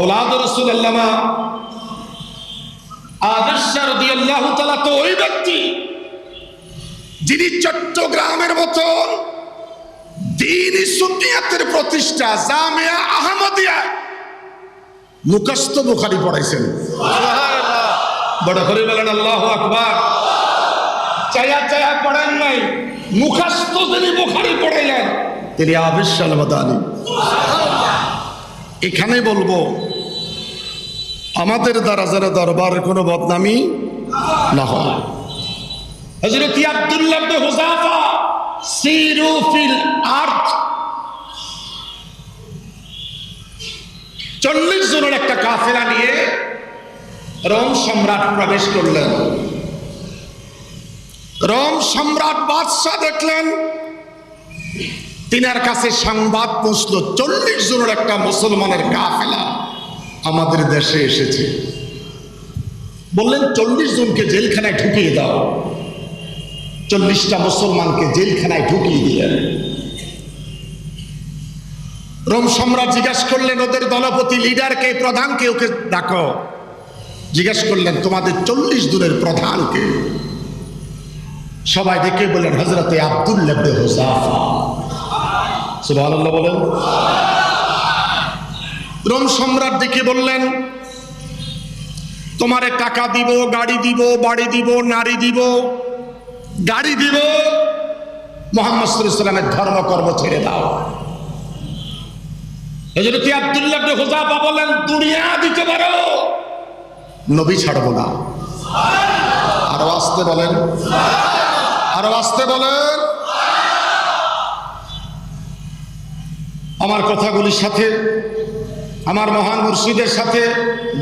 Hollande রসুল আল্লামা আদর্শার আল্লাহ তালা তো ওই ব্যক্তি যিনি চট্টগ্রামের মতন দিন সুনিয়াতের প্রতিষ্ঠা জামিয়া আহমদিয়া মুখস্থ বুখারি পড়াইছেন। বড় করে বলেন আল্লাহ আকবার। চায়া চায়া পড়েন নাই মুখস্থ যিনি বুখারি পড়াইলেন তিনি আবিসাল আলী। এখানে বলব, আমাদের দ্বারা যারা দরবারের কোনো বদনামি না হয়। হযরত আব্দুল্লাহ ফিল আরদ। চল্লিশ জনের একটা কাফেলা নিয়ে রোম সম্রাট প্রবেশ করলেন। রোম সম্রাট বাদশাহ দেখলেন তিনার কাছে সংবাদ পৌঁছল চল্লিশ জনের একটা মুসলমানের কাফেলা আমাদের দেশে এসেছে। বললেন, চল্লিশ জনকে জেলখানায় ঢুকিয়ে দাও। চল্লিশটা মুসলমানকে জেলখানায় ঢুকিয়ে দিলেন। রোম সম্রাট জিজ্ঞাসা করলেন, ওদের দলপতি লিডারকে প্রধানকে ওকে ডাকো। জিজ্ঞেস করলেন, তোমাদের চল্লিশ দূরের প্রধানকে সবাই ডেকে বললেন হজরতে আব্দুল্লাবনে হোসাফা সুবহানাল্লাহ বলেন। রোম সম্রাট ডেকে বললেন, তোমারে টাকা দিব, গাড়ি দিব, বাড়ি দিব, নারী দিব, গাড়ি দিব, মোহাম্মদ সাল্লামের ধর্মকর্ম ছেড়ে দাও। হজরত আব্দুল্লাহ ইবনে হুযাফা বলেন দুনিয়া দিতে পারো, নবী ছাড়বো না। আরও আসতে বলেন, আরও আসতে বলেন। আমার কথাগুলির সাথে আমার মহান মুর্শিদের সাথে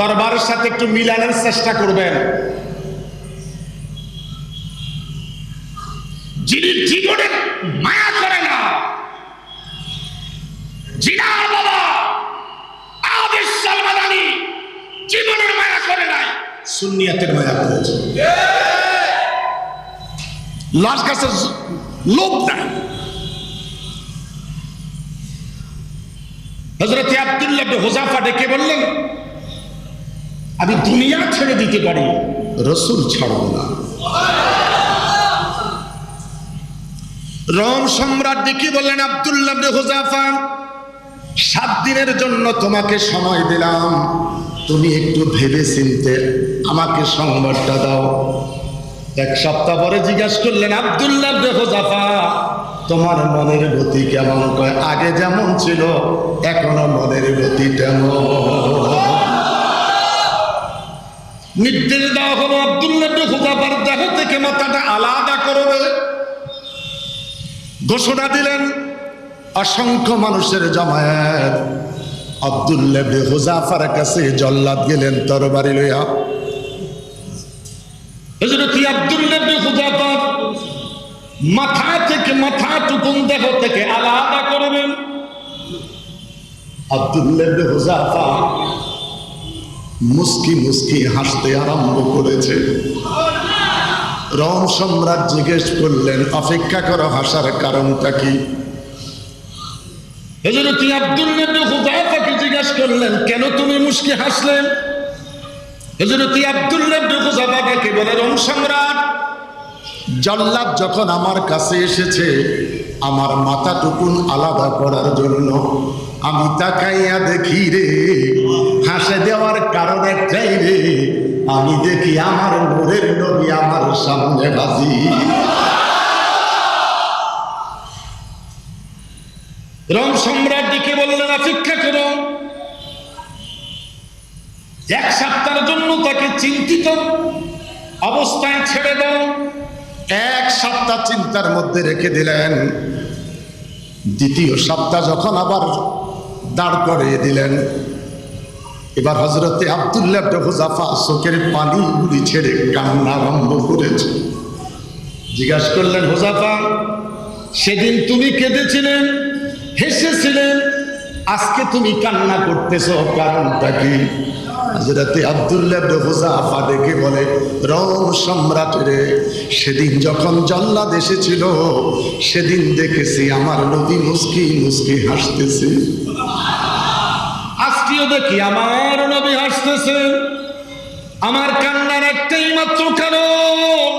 দরবারের সাথে একটু মিলানোর চেষ্টা করবেন। যিনি জীবনে মায়া করে না জিনার বাবা আদেশ সালমাদানি জীবনের মায়া করে নাই সুন্নিয়াতের মায়া করেছে লাশ গাছের লোভ নাই। হজরত আব্দুল্লাহ হোজাফা ডেকে বললেন, আমি দুনিয়া ছেড়ে দিতে পারি, রসুল ছাড়ব না। রোম সম্রাট ডেকে বললেন, আব্দুল্লাহ হোজাফা সাত দিনের জন্য তোমাকে সময় দিলাম। তুমি একটু ভেবে চিনতে আমাকে সংবাদটা দাও। এক সপ্তাহ পরে জিজ্ঞাসা করলেন, আবদুল্লাহ বেহজাফা তোমার মনের গতি কেমন কয়? আগে যেমন ছিল, এখনও মনের গতি তেমন। নির্দেশ দেওয়া হলো বেহজাফার দেহ থেকে মাথাটা আলাদা করবে। ঘোষণা দিলেন, অসংখ্য মানুষের জমায়েত আবদুল্লাহ বেহুজাফার কাছে জল্লাদ গেলেন তরবারি লইয়া। হযরত আব্দুল্লাহ মাথা থেকে মাথা টুকুন দেহ থেকে আলাদা করবেন। হুযাফা মুস্কি মুস্কি হাসতে আরম্ভ করেছে। রোম সম্রাট জিজ্ঞেস করলেন, অপেক্ষা করো, হাসার কারণটা কি? জিজ্ঞাসা করলেন, কেন তুমি মুস্কি হাসলেন হযরত আব্দুল্লাহ ইবনে হুযাফাকে বলে, রোম সম্রাট জল্লাদ যখন আমার কাছে এসেছে, আমার মাথা টুকুন আলাদা করার জন্য আমি তাকাইয়া দেখি রে, হাসে দেওয়ার কারণ একটাই রে, আমি দেখি আমার নূরের নবী আমার সামনে বাজি। রং সম্রাট দিকে বললেন, অপেক্ষা করো। এক সপ্তাহের জন্য তাকে চিন্তিত অবস্থায় ছেড়ে দাও। এক সপ্তাহ চিন্তার মধ্যে রেখে দিলেন। দ্বিতীয় সপ্তাহ যখন আবার দাঁড় করিয়ে দিলেন, এবার হজরতে আবদুল্লাহ হুজাফা চোখের পানিগুলি ছেড়ে কান্না আরম্ভ করেছে। জিজ্ঞাসা করলেন হুজাফা সেদিন তুমি কেঁদেছিলেন হেসেছিলেন? আজকে তুমি কান্না করতেছ, কারণটা কি? হাজরাতে আবদুল্লাহ হুজাফা ডেকে বলে রোম সম্রাট রে, সেদিন যখন জল্লাদ এসেছিল, সেদিন দেখেছি আমার নদী মুস্কি মুস্কি হাসতেছে। আজকেও দেখি আমার নবী হাসতেছেন আমার কান্নার একটাই মাত্র কারণ,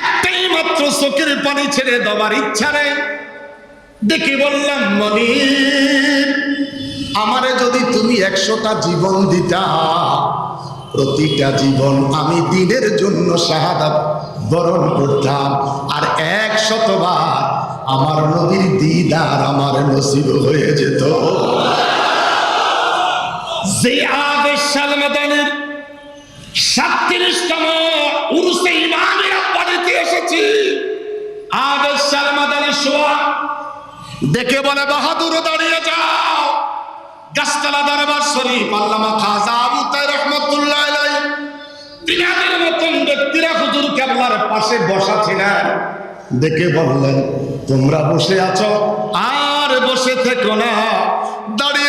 একটাই মাত্র চোখের পানি ছেড়ে দেওয়ার ইচ্ছা নেই দেখি বললাম মনির আমারে যদি তুমি একশোটা জীবন দিতা, প্রতিটা জীবন আমি দিনের জন্য শাহাদাত বরণ করতাম। আর এক শতবার আমার নদীর দিদার আমার নসিব হয়ে যেত। যে এসেছি। দেখে বলে, বাহাদুর দাঁড়িয়ে যাও গাছতলা দরবার শরীফ আল্লামা খাজা আবু তাই রহমতুল্লাহ আলাই বিনাদের মতন ব্যক্তিরা হুজুর কেবলার পাশে বসা ছিলেন দেখে বললেন তোমরা বসে আছো? আর বসে থেকো না। দাঁড়িয়ে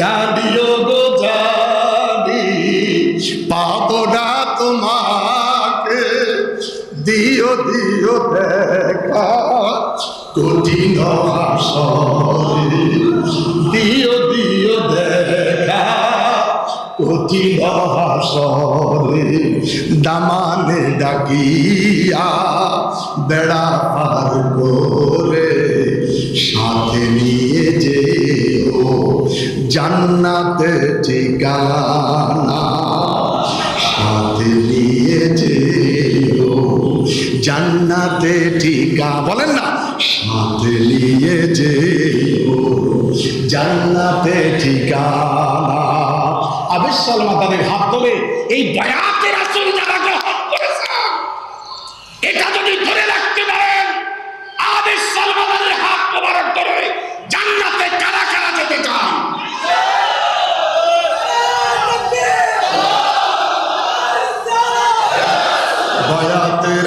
জানিও গো জানি, পাবো না তোমাকে। দিও দিও দেখা, কঠিন হাসরে দিও দিও দেখা, কঠিন হাসরে দামানে ডাকিয়া বেড়া পার করে, সাথে নিয়ে যেও জান্নাতে ঠিকানা সাথে নিয়ে যেও জান্নাতে ঠিকা, বলেন না, সাথে নিয়ে যেও জান্নাতে ঠিকানা। আবিস সালমা তাদের হাত ধরে এই বয়াতের আসল যারা গ্রহণ করেছেন এটা যদি ধরে রাখতে পারেন আবিস সালমা হাত মোবারক ধরে জান্নাতে কারা কারা যেতে চান বয়াতের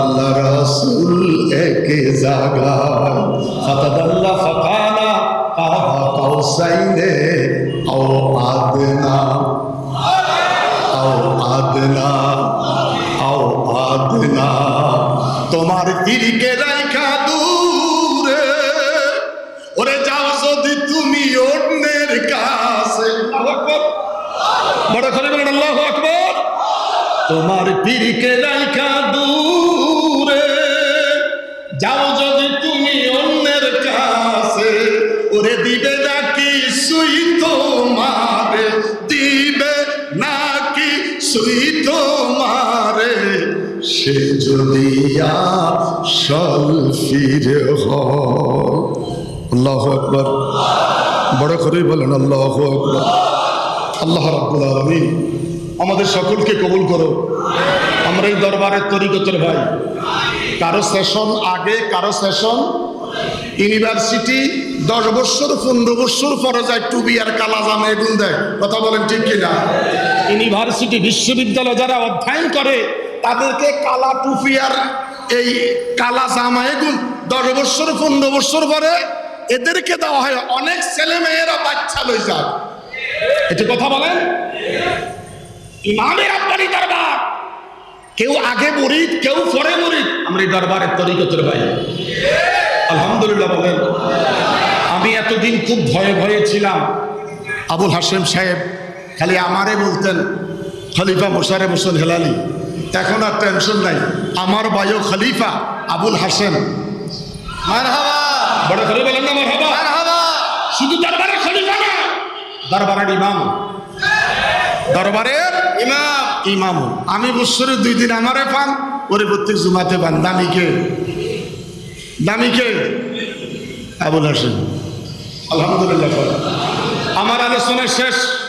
আল্লাহ রাসূল একে জাগায় ফাতাদাল্লা ফাকানা কাহা কাউসাইনে, আও আদনা। আও আদনা। আও আদনা। তোমার তীরকে রাইখা দূরে। ওরে যাও যদি তুমি অন্যের কাছে। বড় করে বলেন, আল্লাহু আকবার। তোমার পীরকে রাইখা দূরে। ওরে দিবে নাকি সুই তোমারে? দিবে নাকি সুই তোমারে? সে যদি আসল ফিরে আকবর। বড় করে বলেন, আল্লাহ আকবর। আল্লাহ রাব্বুল আলামিন আমাদের সকলকে কবুল করো। আমরা এই দরবারের তরিকতের ভাই। কারও সেশন আগে, কারও সেশন ইউনিভার্সিটি দশ বছর, পনেরো বছর পরে যায় টুবি আর কালা জামা এগুন দেয়। কথা বলেন ঠিক কিনা? ইউনিভার্সিটি বিশ্ববিদ্যালয় যারা অধ্যয়ন করে, তাদেরকে কালা টুপি আর এই কালা জামা এগুন দশ বছর, পনেরো বছর পরে এদেরকে দেওয়া হয়। অনেক ছেলে মেয়েরা বাচ্চা লই যায়। এটা কথা বলেন। ইমামের আব্বারি দরবার। কেউ আগে মরিদ, কেউ পরে মরিদ। আমরা এই দরবারের তরিকতের ভাই। আলহামদুলিল্লাহ বলেন। আমি এতদিন খুব ভয়ে ভয়ে ছিলাম। আবুল হাসেম সাহেব খালি আমারে বলতেন খলিফা মোশারে হোসেন হেলালি এখন আর টেনশন নাই। আমার বায়ু খলিফা আবুল হাসেন বড় করে বলেন না শুধু দরবারের খলিফা না দরবারের ইমাম। দরবারের ইমাম। ইমাম। আমি বৎসরে দুই দিন আমারে পান ওরে প্রত্যেক জুমাতে পান। দামিকে দামিকে আবুল হাসেন আলহামদুলিল্লাহ। আমার আলোচনা শেষ।